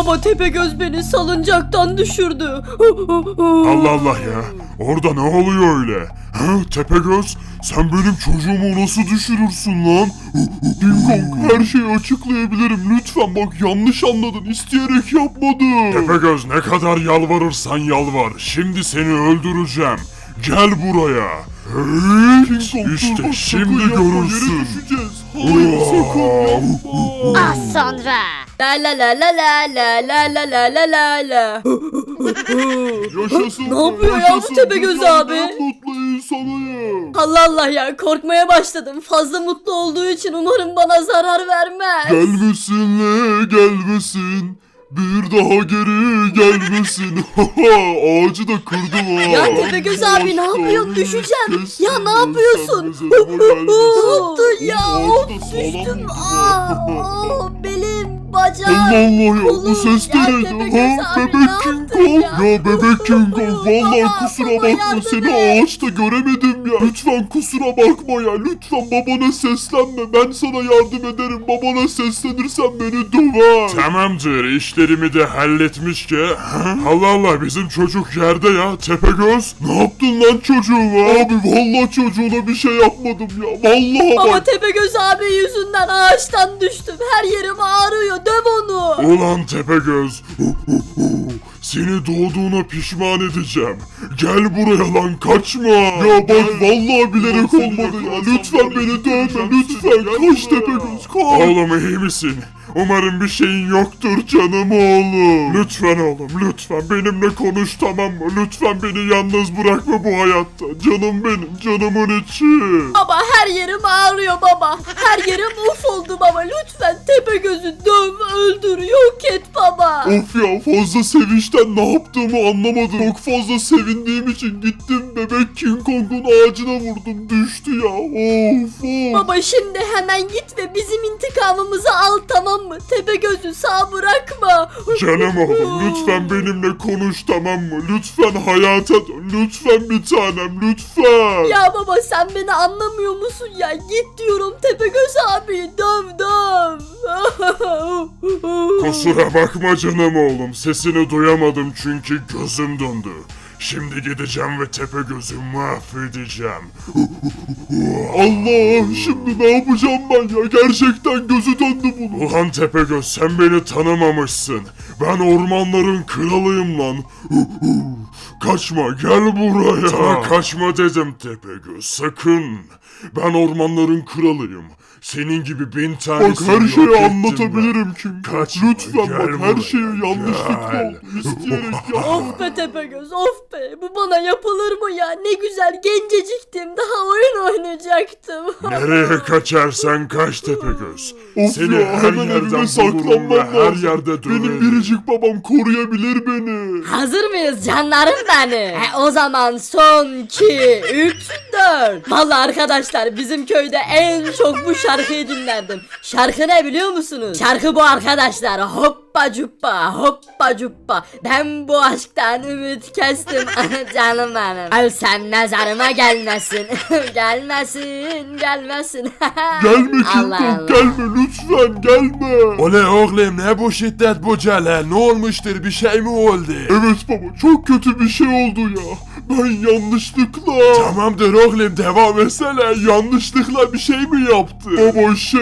Baba Tepegöz beni salıncaktan düşürdü. Allah Allah ya. Orada ne oluyor öyle? Ha, Tepegöz sen benim çocuğumu nasıl düşürürsün lan? King Kong her şeyi açıklayabilirim. Lütfen bak yanlış anladın. İsteyerek yapmadım. Tepegöz ne kadar yalvarırsan yalvar. Şimdi seni öldüreceğim. Gel buraya. Evet, işte şimdi görürsün. Az sonra. La la la la la la la la la la la la. Yaşasın. Ne yapıyor ya bu. Tepegöz abi? mutlu insanıyım. Allah Allah ya korkmaya başladım. Fazla mutlu olduğu için umarım bana zarar vermez. Gelmesinle gelmesin. Bir daha geri gelmesin. Ağacı da kırdım ha. Ya Tepegöz abi ne yapıyorsun? Düşeceğim. Ya ne yapıyorsun? Ne yaptın ya? Of düştüm. Aa, aa, belim, Allah bacağım. Allah ya bu kolum. ses de Ya neydi? Ha abi, bebek ne King yaptın Kong. ya? Ya bebek King Kong. Vallahi Baba, kusura baba, bakma yardım seni et. ağaçta göremedim ya. Lütfen kusura bakma ya. Lütfen babana seslenme. Ben sana yardım ederim. Babana seslenirsen beni döver. Tamamdır. işlerimi de halletmiş ki. Allah Allah bizim çocuk yerde ya. Tepegöz. Ne yaptın lan çocuğuma? Abi vallahi çocuğuna bir şey yapmadım ya. Vallahi bak. Ama Tepegöz abi yüzünden ağaçtan düştüm. Her yerim ağrıyor. Döv onu. Ulan Tepegöz. Seni doğduğuna pişman edeceğim. Gel buraya lan kaçma. Ya bak vallahi bilerek olmadı ya. Lütfen beni dövme lütfen. Kaç Tepegöz kaç. Oğlum iyi misin? Umarım bir şeyin yoktur canım oğlum. Lütfen oğlum lütfen benimle konuş tamam mı? Lütfen beni yalnız bırakma bu hayatta. Canım benim canımın içi. Baba her yerim ağrıyor baba. Her yerim uf oldu baba. Lütfen Tepegöz'ü döv, öldür, yok et baba. Of ya fazla sevinçten ne yaptığımı anlamadım. Çok fazla sevindiğim için gittim bebek King Kong'un ağacına vurdum düştü ya. Of of. Baba şimdi hemen git ve bizim intikamımızı al tamam mı? Tepegöz'ü sağ bırakma. Canım oğlum lütfen benimle konuş tamam mı? Lütfen hayata dön. Lütfen bir tanem lütfen. Ya baba sen beni anlamıyor musun ya? Git diyorum Tepegöz Kusura bakma canım oğlum. Sesini duyamadım çünkü gözüm döndü. Şimdi gideceğim ve tepe gözü mahvedeceğim. Allah şimdi ne yapacağım ben ya? Gerçekten gözü döndü bunun. Ulan Tepegöz sen beni tanımamışsın. Ben ormanların kralıyım lan. Kaçma gel buraya. Sana kaçma dedim Tepegöz sakın. Ben ormanların kralıyım. Senin gibi bin tane Bak her şeyi anlatabilirim. Kaçma, Lütfen gel bak her buraya, şeyi yanlışlıkla gel. oldu. İsteyerek yapmadım. of be Tepegöz of be. Bu bana yapılır mı ya? Ne güzel genceciktim. Daha oyun oynayacaktım. Nereye kaçarsan kaç Tepegöz. Of Seni ya her hemen yerden evime saklanmam ve her lazım. yerde Benim döverim. biricik babam koruyabilir beni. Hazır mıyız canlarım benim? He, o zaman son 2, 3, 4. Valla arkadaşlar bizim köyde en çok bu şarkıyı dinlerdim. Şarkı ne biliyor musunuz? Şarkı bu arkadaşlar. Hoppa cuppa hoppa cuppa. Ben bu aşktan ümit kestim. Canım benim. Ölsem mezarıma gelmesin. gelmesin gelmesin. Gelme Allah. gelme lütfen gelme. Ole oğlum ne bu şiddet bu celal ne olmuştur bir şey mi oldu? Evet baba çok kötü bir şey oldu ya. Ben yanlışlıkla... Tamamdır oğlum devam etsene yanlışlıkla bir şey mi yaptı? Baba şey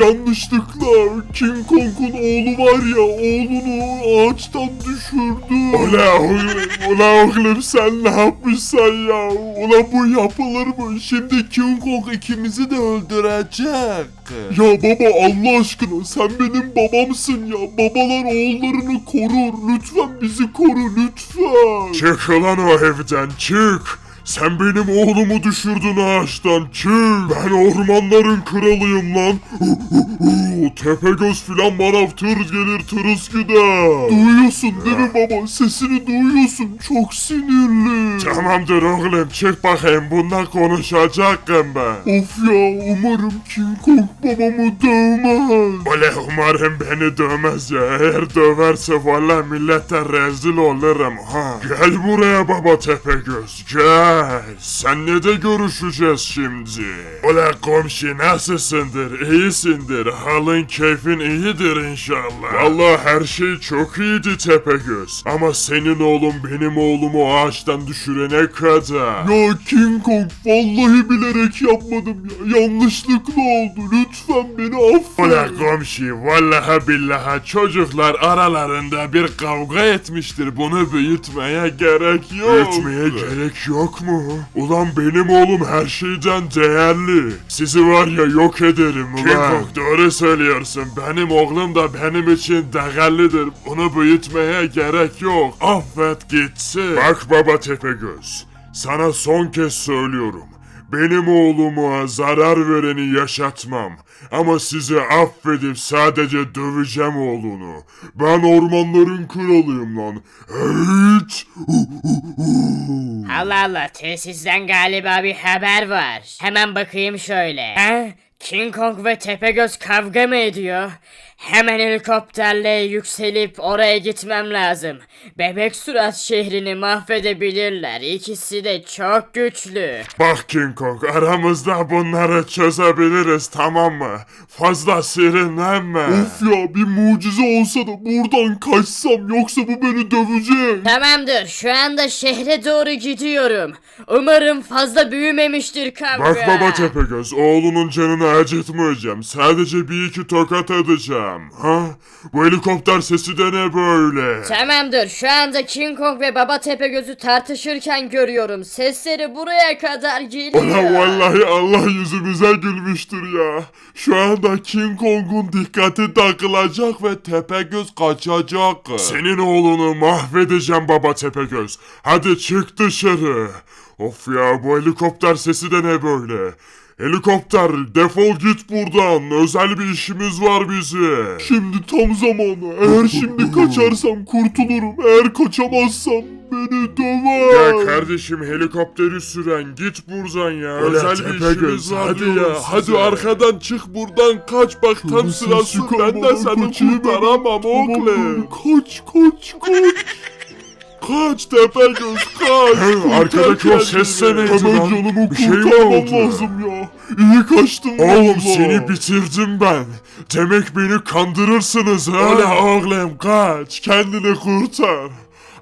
yanlışlıkla King Kong'un oğlu var ya oğlunu ağaçtan düşürdü. Ola oğlum, ola oğlum sen ne yapmışsan ya? Ola bu yapılır mı? Şimdi King Kong ikimizi de öldürecek. Ya baba Allah aşkına sen benim babamsın ya. Babalar oğullarını korur. Lütfen bizi koru lütfen. Çık lan o evden çık. Sen benim oğlumu düşürdün ağaçtan çık. Ben ormanların kralıyım lan. Tepegöz filan bana tır gelir tırıs gider. Duyuyorsun değil mi baba? Sesini duyuyorsun. Çok sinirli. Tamamdır oğlum çık bakayım bundan konuşacaktım ben. Of ya umarım King Kong babamı dövmez. Öyle umarım beni dövmez ya. Eğer döverse valla millete rezil olurum ha. Gel buraya baba Tepegöz gel. Senle de görüşeceğiz şimdi. Ola komşu nasılsındır? İyisindir. Halın keyfin iyidir inşallah. Vallahi her şey çok iyiydi Tepegöz. Ama senin oğlum benim oğlumu ağaçtan düşürene kadar. Ya King Kong vallahi bilerek yapmadım ya. Yanlışlıkla oldu. Lütfen beni affet. Ola komşu vallahi billahi çocuklar aralarında bir kavga etmiştir. Bunu büyütmeye gerek yok. Büyütmeye gerek yok mu? Ulan benim oğlum her şeyden değerli. Sizi var ya yok ederim ulan. King Kong doğru söylüyorsun. Benim oğlum da benim için değerlidir. Bunu büyütmeye gerek yok. Affet gitsin. Bak baba Tepegöz. Sana son kez söylüyorum. Benim oğluma zarar vereni yaşatmam. Ama sizi affedip sadece döveceğim oğlunu. Ben ormanların kralıyım lan. Evet. Allah Allah tesisten galiba bir haber var. Hemen bakayım şöyle. Ha? King Kong ve Tepegöz kavga mı ediyor? Hemen helikopterle yükselip oraya gitmem lazım. Bebek Surat şehrini mahvedebilirler. İkisi de çok güçlü. Bak King Kong aramızda bunları çözebiliriz tamam mı? Fazla sinirlenme. Of ya bir mucize olsa da buradan kaçsam yoksa bu beni dövecek. Tamamdır şu anda şehre doğru gidiyorum. Umarım fazla büyümemiştir kavga. Bak baba Tepegöz oğlunun canını acıtmayacağım. Sadece bir iki tokat atacağım. Ha? Bu helikopter sesi de ne böyle? Tamamdır şu anda King Kong ve Baba Tepegöz'ü tartışırken görüyorum. Sesleri buraya kadar geliyor. Ulan vallahi Allah yüzümüze gülmüştür ya. Şu anda King Kong'un dikkati takılacak ve Tepegöz kaçacak. Senin oğlunu mahvedeceğim baba Tepegöz. Hadi çık dışarı. Of ya bu helikopter sesi de ne böyle? Helikopter defol git buradan. Özel bir işimiz var bize. Şimdi tam zamanı. Eğer şimdi kaçarsam kurtulurum. Eğer kaçamazsam beni döver. Ya kardeşim helikopteri süren git buradan ya. Öyle Özel bir Tepegöz, işimiz var hadi diyorum ya, size. hadi arkadan çık buradan kaç bak tam sırası ben de seni kurtaramam oğlum. Kaç kaç kaç. Kaç Tepegöz kaç. Arkadaki o ses de neydi Hemen lan? canımı Bir şey mi kurtarmam oldu? lazım ya. İyi kaçtım Oğlum vallahi. seni bitirdim ben. Demek beni kandırırsınız ha. Öyle oğlum kaç kendini kurtar.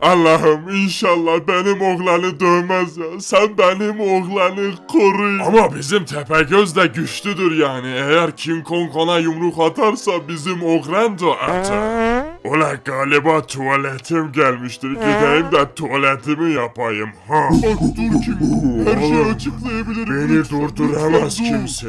Allah'ım inşallah benim oğlanı dövmez ya. Sen benim oğlanı koru. Ama bizim Tepegöz de güçlüdür yani. Eğer King Kong ona yumruk atarsa bizim oğlan da atar. Ola galiba tuvaletim gelmiştir. Gideyim de tuvaletimi yapayım. Ha. Bak dur King Her şeyi Oğlum, açıklayabilirim. Beni lütfen, durduramaz lütfen dur. kimse.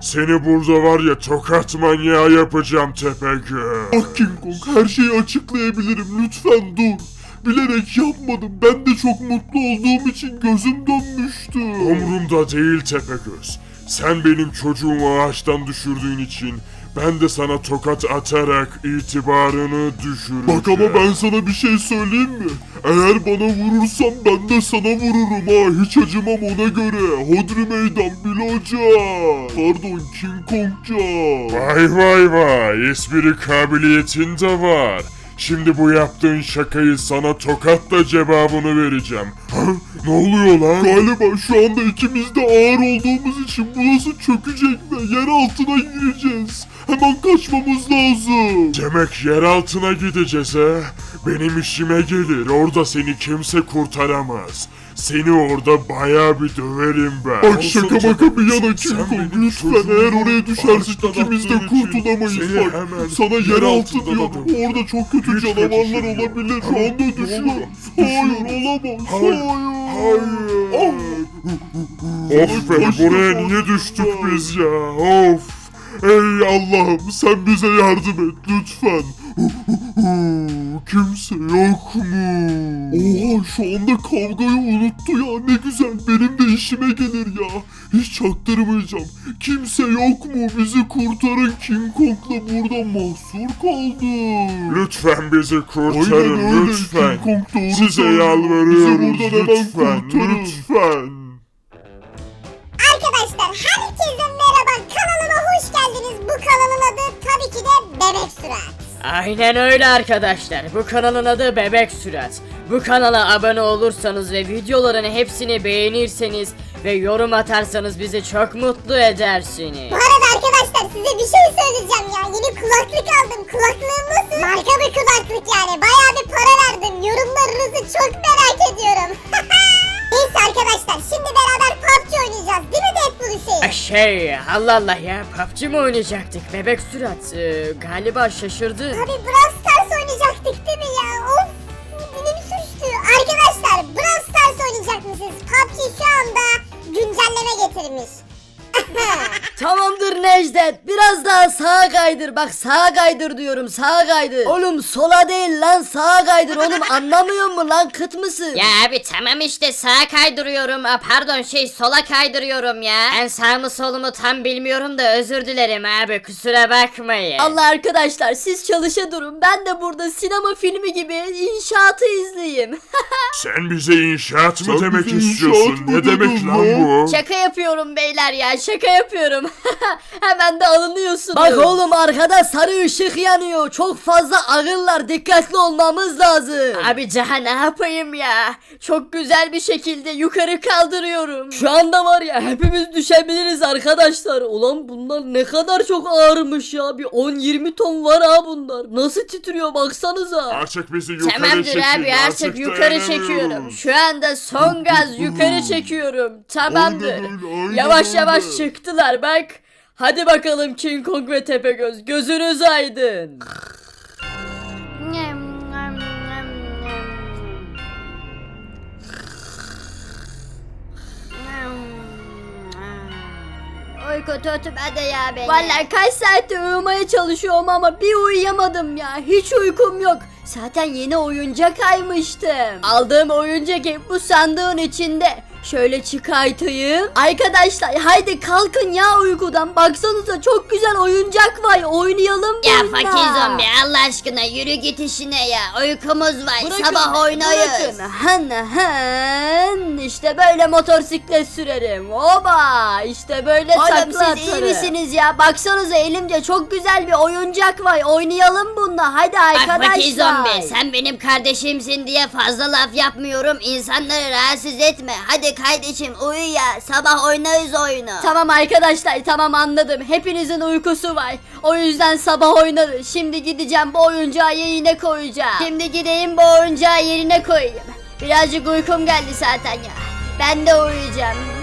Seni burada var ya tokat manyağı yapacağım Tepegöz. Bak King Kong her şeyi açıklayabilirim lütfen dur. Bilerek yapmadım. Ben de çok mutlu olduğum için gözüm dönmüştü. Umrumda değil Tepegöz. Sen benim çocuğumu ağaçtan düşürdüğün için ben de sana tokat atarak itibarını düşüreceğim. Bak ama ben sana bir şey söyleyeyim mi? Eğer bana vurursan ben de sana vururum ha. Hiç acımam ona göre. Hodri meydan Bilocan. Pardon King Kongcan. Vay vay vay espri kabiliyetin de var. Şimdi bu yaptığın şakayı sana tokatla cevabını vereceğim. Ha? Ne oluyor lan? Galiba şu anda ikimiz de ağır olduğumuz için burası çökecek ve yer altına gireceğiz. Hemen kaçmamız lazım. Demek yer altına gideceğiz ha? Benim işime gelir. Orada seni kimse kurtaramaz. Seni orada bayağı bir döverim ben. Bak şaka maka bir yana King Kong lütfen eğer oraya düşersek ikimiz de kurtulamayız bak. Sana yer altı diyorum. Orada çok kötü canavarlar yok. olabilir. Şu anda ne düşüyor. oluyor? Hayır olamaz. Hayır, Hayır. Of be buraya niye düştük biz ya? Of. Ey Allah'ım sen bize yardım et lütfen. Kimse yok mu? Oha şu anda kavgayı unuttu ya ne güzel benim de işime gelir ya. Hiç çaktırmayacağım. Kimse yok mu? Bizi kurtarın King Kong'la burada mahsur kaldık. Lütfen bizi Aynen kurtarın öyle lütfen. King Kong doğru Size söylüyor. yalvarıyoruz Bizi buradan hemen lütfen kurtarın. lütfen. Arkadaşlar herkese merhaba kanalıma hoş geldiniz. Bu kanalın adı tabii ki de Bebek Surat. Aynen öyle arkadaşlar. Bu kanalın adı Bebek Sürat. Bu kanala abone olursanız ve videoların hepsini beğenirseniz ve yorum atarsanız bizi çok mutlu edersiniz. Bu arada arkadaşlar size bir şey söyleyeceğim ya. Yeni kulaklık aldım. Kulaklığım nasıl? Marka bir kulaklık yani. Bayağı bir para verdim. Yorumlarınızı çok merak ediyorum. Neyse arkadaşlar şimdi beraber Şey Allah Allah ya PUBG mi oynayacaktık Bebek Sürat Ee, galiba şaşırdı. Abi Brawl Tamamdır Necdet. Biraz daha sağa kaydır. Bak sağa kaydır diyorum. Sağa kaydır. Oğlum sola değil lan sağa kaydır oğlum. Anlamıyor musun lan kıt mısın? Ya abi tamam işte sağa kaydırıyorum. Aa, pardon şey sola kaydırıyorum ya. Ben sağ mı solumu tam bilmiyorum da özür dilerim abi kusura bakmayın. Allah arkadaşlar siz çalışa durun. Ben de burada sinema filmi gibi inşaatı izleyeyim. Sen bize inşaat mı Sen demek bize istiyorsun? inşaat mı Ne demek dedin lan lan? bu? şaka yapıyorum beyler ya şaka yapıyorum. Hemen de alınıyorsunuz. Bak oğlum arkada sarı ışık yanıyor. Çok fazla ağırlar. Dikkatli olmamız lazım. Abi daha ne yapayım ya? Çok güzel bir şekilde yukarı kaldırıyorum. Şu anda var ya hepimiz düşebiliriz arkadaşlar. Ulan bunlar ne kadar çok ağırmış ya. Bir 10-20 ton var ha bunlar. Nasıl titriyor baksanıza. Artık bizi yukarı Tamamdır çekin. abi artık yukarı çekiyorum. Şu anda son gaz yukarı çekiyorum. Tamamdır. Aynen öyle, aynen Yavaş yavaş öyle. çıktılar bak. Hadi bakalım King Kong ve Tepegöz. Gözünüz aydın. Uyku tutmadı ya beni. Vallahi kaç saattir uyumaya çalışıyorum ama bir uyuyamadım ya. Hiç uykum yok. Zaten yeni oyuncak aymıştım. Aldığım oyuncak hep bu sandığın içinde. Şöyle çıkartayım. Arkadaşlar haydi kalkın ya uykudan. Baksanıza çok güzel oyuncak var. Oynayalım Ya bununla. fakir zombi Allah aşkına yürü git işine ya. Uykumuz var. Bırakın, Sabah oynayız. Bırakın. Han han. İşte böyle motosiklet sürerim. Oba. İşte böyle Oğlum takla siz iyi atarım. misiniz ya? Baksanıza elimde çok güzel bir oyuncak var. Oynayalım bununla. Hadi Bak arkadaşlar. fakir zombi sen benim kardeşimsin diye fazla laf yapmıyorum. İnsanları rahatsız etme. Hadi kardeşim uyu ya. Sabah oynarız oyunu. Tamam arkadaşlar tamam anladım. Hepinizin uykusu var. O yüzden sabah oynarız. Şimdi gideceğim bu oyuncağı yerine koyacağım. Şimdi gideyim bu oyuncağı yerine koyayım. Birazcık uykum geldi zaten ya. Ben de uyuyacağım.